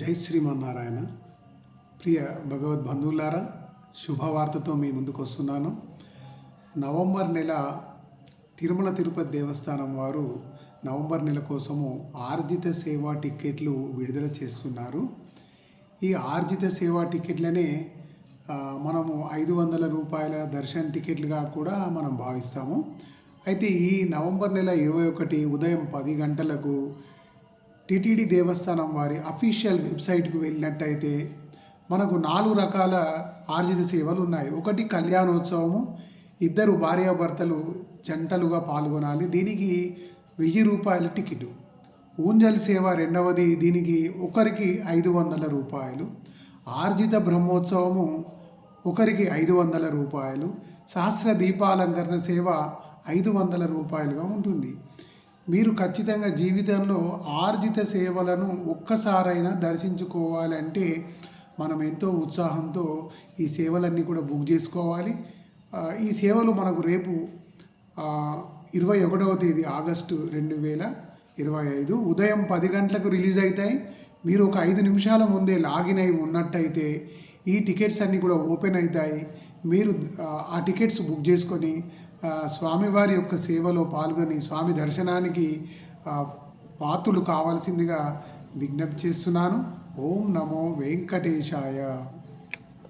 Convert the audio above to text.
జై శ్రీమన్నారాయణ. ప్రియ భగవద్ బంధువులారా శుభవార్తతో మీ ముందుకు వస్తున్నాను నవంబర్ నెల తిరుమల తిరుపతి దేవస్థానం వారు నవంబర్ నెల కోసము ఆర్జిత సేవా టిక్కెట్లు విడుదల చేస్తున్నారు. ఈ ఆర్జిత సేవా టిక్కెట్లనే మనము ఐదు వందల రూపాయల దర్శన టికెట్లుగా కూడా మనం భావిస్తాము. అయితే ఈ నవంబర్ నెల ఇరవై ఒకటి ఉదయం పది గంటలకు టిటిడి దేవస్థానం వారి అఫీషియల్ వెబ్సైట్కి వెళ్ళినట్టయితే మనకు నాలుగు రకాల ఆర్జిత సేవలు ఉన్నాయి. ఒకటి కళ్యాణోత్సవము ఇద్దరు భార్యాభర్తలు జంటలుగా పాల్గొనాలి దీనికి వెయ్యి రూపాయల టికెట్. ఊంజల్ సేవ రెండవది దీనికి ఒకరికి ఐదు వందల రూపాయలు. ఆర్జిత బ్రహ్మోత్సవము ఒకరికి ఐదు వందల రూపాయలు. సహస్ర దీపాలంకరణ సేవ ఐదు వందల రూపాయలుగా ఉంటుంది. మీరు ఖచ్చితంగా జీవితంలో ఆర్జిత సేవలను ఒక్కసారైనా దర్శించుకోవాలంటే మనం ఎంతో ఉత్సాహంతో ఈ సేవలన్నీ కూడా బుక్ చేసుకోవాలి. ఈ సేవలు మనకు రేపు ఇరవై ఒకటవ తేదీ ఆగస్టు రెండు వేల ఇరవై ఐదు ఉదయం పది గంటలకు రిలీజ్ అవుతాయి మీరు ఒక ఐదు నిమిషాల ముందే లాగిన్ అయి ఉన్నట్టయితే ఈ టికెట్స్ అన్నీ కూడా ఓపెన్ అవుతాయి మీరు ఆ, టికెట్స్ బుక్ చేసుకొని స్వామివారి యొక్క సేవలో పాల్గొని స్వామి దర్శనానికి పాత్రులు కావాల్సిందిగా విజ్ఞప్తి చేస్తున్నాను. ఓం నమో వెంకటేశాయ.